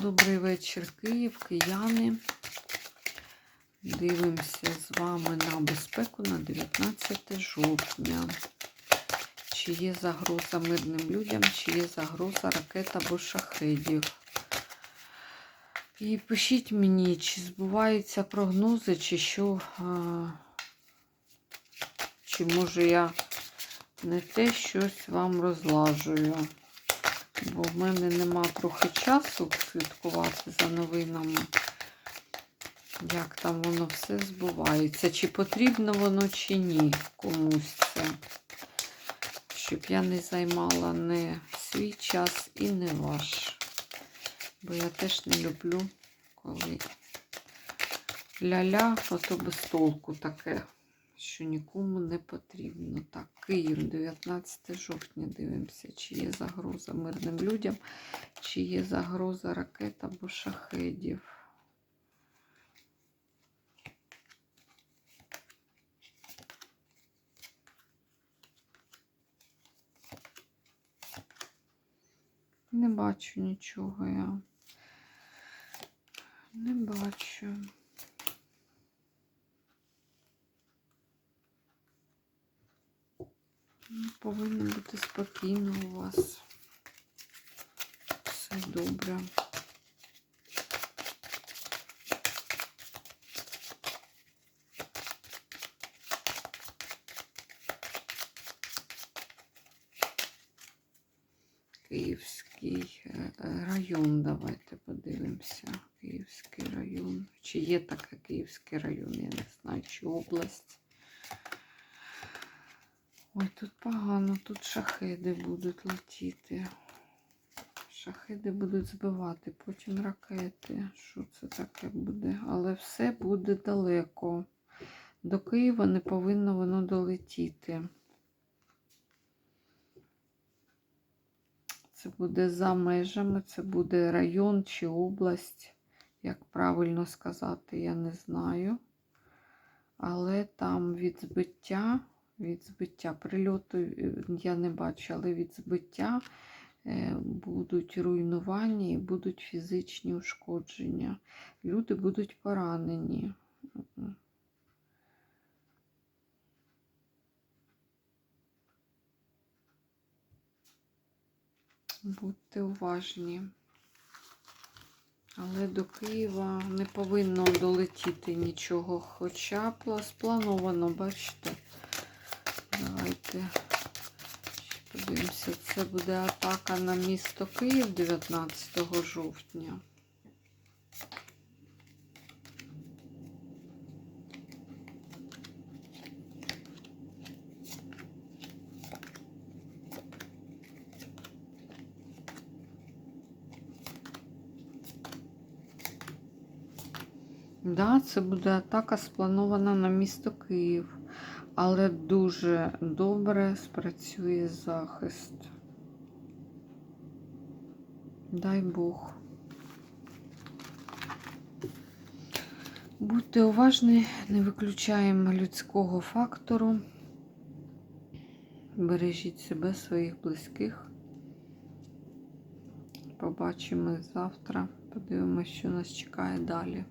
Добрий вечір, Київ, кияни. Дивимося з вами на безпеку на 19 жовтня. Чи є загроза мирним людям, чи є загроза ракет або шахедів. І пишіть мені, чи збуваються прогнози, чи що, а, чи може я не те щось вам розлажую. Бо в мене нема трохи часу слідкувати за новинами, як там воно все збувається. Чи потрібно воно, чи ні комусь це. Щоб я не займала не свій час і не ваш. Бо я теж не люблю, коли ля-ля, ото без толку таке, що нікому не потрібно. Так, Київ, 19 жовтня дивимося, чи є загроза мирним людям, чи є загроза ракет або шахедів. Не бачу нічого я. Не бачу. Повинно бути спокійно у вас. Все добре. Київський е, е, район, давайте подивимося. Київський район. Чи є таке Київський район, я не знаю, чи область. Ой, тут погано, тут шахеди будуть летіти. Шахеди будуть збивати, потім ракети. Що це таке буде? Але все буде далеко. До Києва не повинно воно долетіти. Це буде за межами, це буде район чи область, як правильно сказати, я не знаю. Але там від збиття, від збиття прильоту е, я не бачу, але від збиття е, будуть руйнування і будуть фізичні ушкодження. Люди будуть поранені. Будьте уважні. Але до Києва не повинно долетіти нічого, хоча пла- сплановано, бачите. Давайте подивимося. Це буде атака на місто Київ 19 жовтня. Да, це буде атака спланована на місто Київ, але дуже добре спрацює захист. Дай Бог. Будьте уважні, не виключаємо людського фактору. Бережіть себе, своїх близьких. Побачимо завтра. Подивимося, що нас чекає далі.